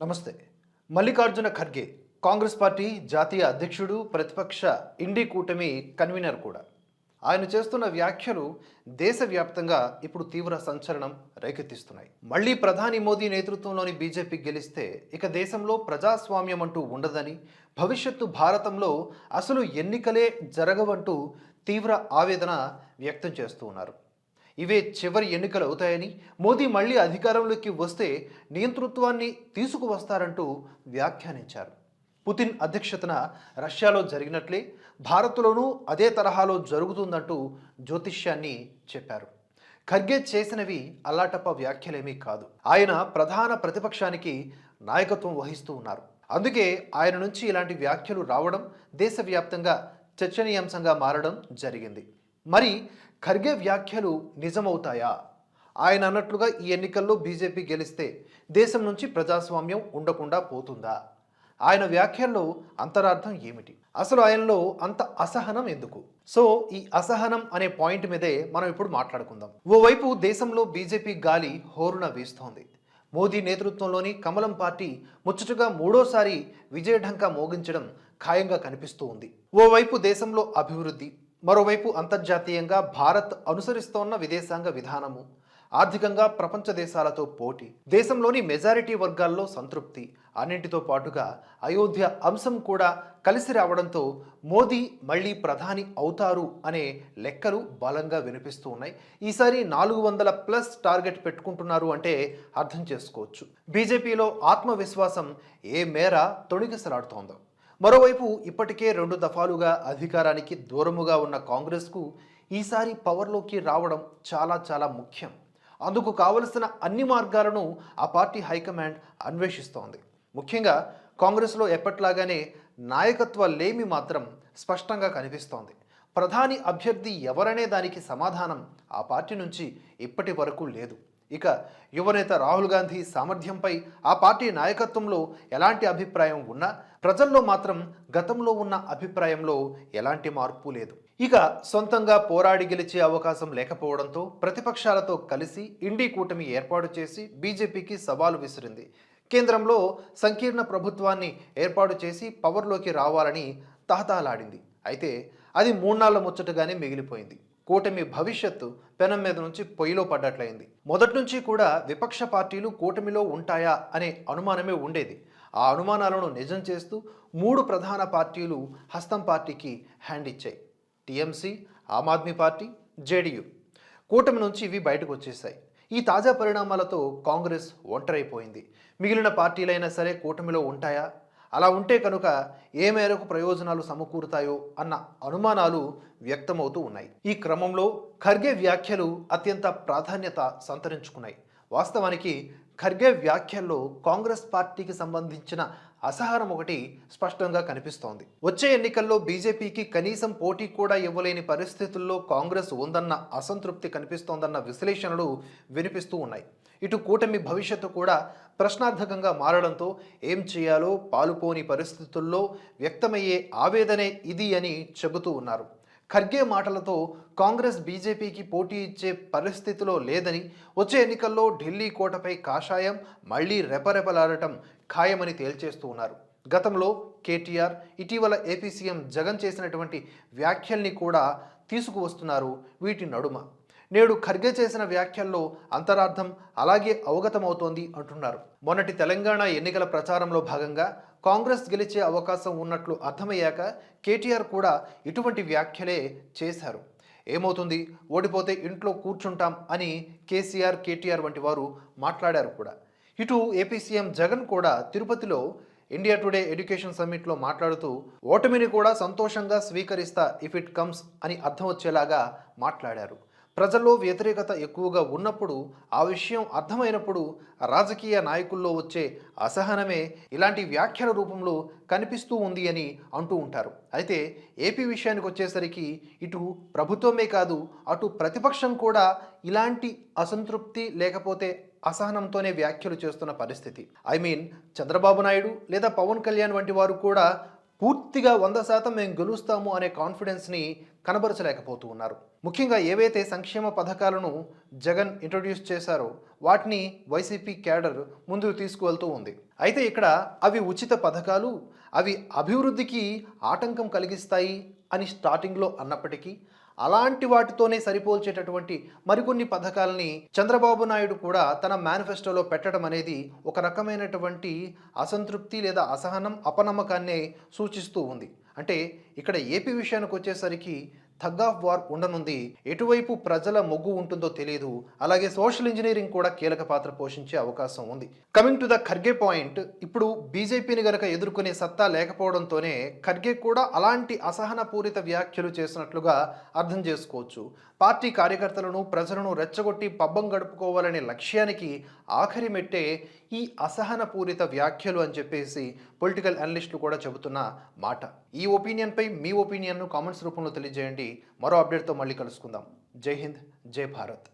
నమస్తే. మల్లికార్జున ఖర్గే కాంగ్రెస్ పార్టీ జాతీయ అధ్యక్షుడు ప్రతిపక్ష ఇండి కూటమి కన్వీనర్ కూడా. ఆయన చేస్తున్న వ్యాఖ్యలు దేశవ్యాప్తంగా ఇప్పుడు తీవ్ర సంచలనం రేకెత్తిస్తున్నాయి. మళ్ళీ ప్రధాని మోదీ నేతృత్వంలోని బీజేపీ గెలిస్తే ఇక దేశంలో ప్రజాస్వామ్యం అంటూ ఉండదని భవిష్యత్తు భారతంలో అసలు ఎన్నికలే జరగవంటూ తీవ్ర ఆవేదన వ్యక్తం చేస్తూ ఉన్నారు. ఇవే చివరి ఎన్నికలు అవుతాయని మోదీ మళ్ళీ అధికారంలోకి వస్తే నియంతృత్వాన్ని తీసుకువస్తారంటూ వ్యాఖ్యానించారు. పుతిన్ అధ్యక్షతన రష్యాలో జరిగినట్లే భారత్లోనూ అదే తరహాలో జరుగుతుందంటూ జ్యోతిష్యాన్ని చెప్పారు. ఖర్గే చేసినవి అల్లాటప్ప వ్యాఖ్యలేమీ కాదు. ఆయన ప్రధాన ప్రతిపక్షానికి నాయకత్వం వహిస్తూ ఉన్నారు. అందుకే ఆయన నుంచి ఇలాంటి వ్యాఖ్యలు రావడం దేశవ్యాప్తంగా చర్చనీయాంశంగా మారడం జరిగింది. మరి ఖర్గే వ్యాఖ్యలు నిజమవుతాయా? ఆయన అన్నట్లుగా ఈ ఎన్నికల్లో బీజేపీ గెలిస్తే దేశం నుంచి ప్రజాస్వామ్యం ఉండకుండా పోతుందా? ఆయన వ్యాఖ్యల్లో అంతరార్థం ఏమిటి? అసలు ఆయనలో అంత అసహనం ఎందుకు? సో ఈ అసహనం అనే పాయింట్ మీదే మనం ఇప్పుడు మాట్లాడుకుందాం. ఓవైపు దేశంలో బీజేపీ గాలి హోరున వీస్తోంది. మోదీ నేతృత్వంలోని కమలం పార్టీ ముచ్చటగా మూడోసారి విజయఢంకా మోగించడం ఖాయంగా కనిపిస్తూ ఉంది. ఓవైపు దేశంలో అభివృద్ధి మరోవైపు అంతర్జాతీయంగా భారత్ అనుసరిస్తోన్న విదేశాంగ విధానము ఆర్థికంగా ప్రపంచ దేశాలతో పోటీ దేశంలోని మెజారిటీ వర్గాల్లో సంతృప్తి అన్నింటితో పాటుగా అయోధ్య అంశం కూడా కలిసి రావడంతో మోదీ మళ్ళీ ప్రధాని అవుతారు అనే లెక్కలు బలంగా వినిపిస్తూ ఉన్నాయి. ఈసారి నాలుగు వందల ప్లస్ టార్గెట్ పెట్టుకుంటున్నారు అంటే అర్థం చేసుకోవచ్చు. బీజేపీలో ఆత్మవిశ్వాసం ఏ మేర తొణికిసలాడుతోందో మరోవైపు ఇప్పటికే రెండు దఫాలుగా అధికారానికి దూరముగా ఉన్న కాంగ్రెస్కు ఈసారి పవర్లోకి రావడం చాలా చాలా ముఖ్యం. అందుకు కావలసిన అన్ని మార్గాలను ఆ పార్టీ హైకమాండ్ అన్వేషిస్తోంది. ముఖ్యంగా కాంగ్రెస్లో ఎప్పట్లాగానే నాయకత్వ లేమి మాత్రం స్పష్టంగా కనిపిస్తోంది. ప్రధాని అభ్యర్థి ఎవరనే దానికి సమాధానం ఆ పార్టీ నుంచి ఇప్పటి వరకు లేదు. ఇక యువనేత రాహుల్ గాంధీ సామర్థ్యంపై ఆ పార్టీ నాయకత్వంలో ఎలాంటి అభిప్రాయం ఉన్నా ప్రజల్లో మాత్రం గతంలో ఉన్న అభిప్రాయంలో ఎలాంటి మార్పు లేదు. ఇక సొంతంగా పోరాడి గెలిచే అవకాశం లేకపోవడంతో ప్రతిపక్షాలతో కలిసి ఇండీ కూటమి ఏర్పాటు చేసి బీజేపీకి సవాలు విసిరింది. కేంద్రంలో సంకీర్ణ ప్రభుత్వాన్ని ఏర్పాటు చేసి పవర్లోకి రావాలని తహతహలాడింది. అయితే అది మూడు నాళ్ళ ముచ్చటగానే మిగిలిపోయింది. కూటమి భవిష్యత్తు పెనం మీద నుంచి పొయ్యిలో పడ్డట్లయింది. మొదటి నుంచి కూడా విపక్ష పార్టీలు కూటమిలో ఉంటాయా అనే అనుమానమే ఉండేది. ఆ అనుమానాలను నిజం చేస్తూ మూడు ప్రధాన పార్టీలు హస్తం పార్టీకి హ్యాండ్ ఇచ్చాయి. TMC Aam Aadmi Party JDU. కూటమి నుంచి ఇవి బయటకు వచ్చేసాయి ఈ తాజా పరిణామాలతో కాంగ్రెస్ ఒంటరైపోయింది. మిగిలిన పార్టీలైనా సరే కూటమిలో ఉంటాయా? అలా ఉంటే కనుక ఏ మేరకు ప్రయోజనాలు సమకూరుతాయో అన్న అనుమానాలు వ్యక్తమవుతూ ఉన్నాయి. ఈ క్రమంలో ఖర్గే వ్యాఖ్యలు అత్యంత ప్రాధాన్యత సంతరించుకున్నాయి. వాస్తవానికి ఖర్గే వ్యాఖ్యల్లో కాంగ్రెస్ పార్టీకి సంబంధించిన అసహనం ఒకటి స్పష్టంగా కనిపిస్తోంది. వచ్చే ఎన్నికల్లో బీజేపీకి కనీసం పోటీ కూడా ఇవ్వలేని పరిస్థితుల్లో కాంగ్రెస్ ఉందన్న అసంతృప్తి కనిపిస్తోందన్న విశ్లేషణలు వినిపిస్తూ ఉన్నాయి. ఇటు కూటమి భవిష్యత్తు కూడా ప్రశ్నార్థకంగా మారడంతో ఏం చేయాలో పాలుపోని పరిస్థితుల్లో వ్యక్తమయ్యే ఆవేదనే ఇది అని చెబుతూ ఉన్నారు. ఖర్గే మాటలతో కాంగ్రెస్ బీజేపీకి పోటీ ఇచ్చే పరిస్థితిలో లేదని వచ్చే ఎన్నికల్లో ఢిల్లీ కోటపై కాషాయం మళ్ళీ రెపరెపలాడటం ఖాయమని తేల్చేస్తూ ఉన్నారు. గతంలో కేటీఆర్ ఇటీవల ఏపీ సీఎం జగన్ చేసినటువంటి వ్యాఖ్యల్ని కూడా తీసుకువస్తున్నారు వీటి నడుమ. నేడు ఖర్గే చేసిన వ్యాఖ్యల్లో అంతరార్థం అలాగే అవగతమవుతోంది అంటున్నారు. మొన్నటి తెలంగాణ ఎన్నికల ప్రచారంలో భాగంగా కాంగ్రెస్ గెలిచే అవకాశం ఉన్నట్లు అర్థమయ్యాక కేటీఆర్ కూడా ఇటువంటి వ్యాఖ్యలే చేశారు. ఏమవుతుంది? ఓడిపోతే ఇంట్లో కూర్చుంటాం అని కేసీఆర్ కేటీఆర్ వంటి వారు మాట్లాడారు కూడా. ఇటు ఏపీ సీఎం జగన్ కూడా తిరుపతిలో ఇండియా టుడే ఎడ్యుకేషన్ సమ్మిట్లో మాట్లాడుతూ ఓటమిని కూడా సంతోషంగా స్వీకరిస్తా ఇఫ్ ఇట్ కమ్స్ అని అర్థం వచ్చేలాగా మాట్లాడారు. ప్రజల్లో వ్యతిరేకత ఎక్కువగా ఉన్నప్పుడు ఆ విషయం అర్థమైనప్పుడు రాజకీయ నాయకుల్లో వచ్చే అసహనమే ఇలాంటి వ్యాఖ్యల రూపంలో కనిపిస్తూ ఉంది అని అంటూ ఉంటారు. అయితే ఏపీ విషయానికి వచ్చేసరికి ఇటు ప్రభుత్వమే కాదు అటు ప్రతిపక్షం కూడా ఇలాంటి అసంతృప్తి లేకపోతే అసహనంతోనే వ్యాఖ్యలు చేస్తున్న పరిస్థితి. ఐ మీన్ చంద్రబాబు నాయుడు లేదా పవన్ కళ్యాణ్ వంటి వారు కూడా పూర్తిగా వంద శాతం మేము గెలుస్తాము అనే కాన్ఫిడెన్స్ని కనబరచలేకపోతూ ఉన్నారు. ముఖ్యంగా ఏవైతే సంక్షేమ పథకాలను జగన్ ఇంట్రొడ్యూస్ చేశారో వాటిని వైసీపీ క్యాడర్ ముందుకు తీసుకువెళ్తూ ఉంది. అయితే ఇక్కడ అవి ఉచిత పథకాలు అవి అభివృద్ధికి ఆటంకం కలిగిస్తాయి అని స్టార్టింగ్లో అన్నప్పటికీ అలాంటి వాటితోనే సరిపోల్చేటటువంటి మరికొన్ని పథకాలని చంద్రబాబు నాయుడు కూడా తన మేనిఫెస్టోలో పెట్టడం అనేది ఒక రకమైనటువంటి అసంతృప్తి లేదా అసహనం అపనమ్మకాన్నే సూచిస్తూ ఉంది. అంటే ఇక్కడ ఏపీ విషయానికి వచ్చేసరికి థగ్ ఆఫ్ వార్ ఉండనుంది. ఎటువైపు ప్రజల మొగ్గు ఉంటుందో తెలియదు అలాగే సోషల్ ఇంజనీరింగ్ కూడా కీలక పాత్ర పోషించే అవకాశం ఉంది. Coming to the Kharge point ఇప్పుడు బీజేపీని గనక ఎదుర్కొనే సత్తా లేకపోవడంతోనే ఖర్గే కూడా అలాంటి అసహన పూరిత వ్యాఖ్యలు చేసినట్లుగా అర్థం చేసుకోవచ్చు. పార్టీ కార్యకర్తలను ప్రజలను రెచ్చగొట్టి పబ్బం గడుపుకోవాలనే లక్ష్యానికి ఆఖరి మెట్టే ఈ అసహన పూరిత వ్యాఖ్యలు అని చెప్పేసి పొలిటికల్ అనలిస్టులు కూడా చెబుతున్న మాట. ఈ ఒపీనియన్పై మీ ఒపీనియన్ను కామెంట్స్ రూపంలో తెలియజేయండి. మరో అప్డేట్తో మళ్ళీ కలుసుకుందాం. జై హింద్ జై భారత్.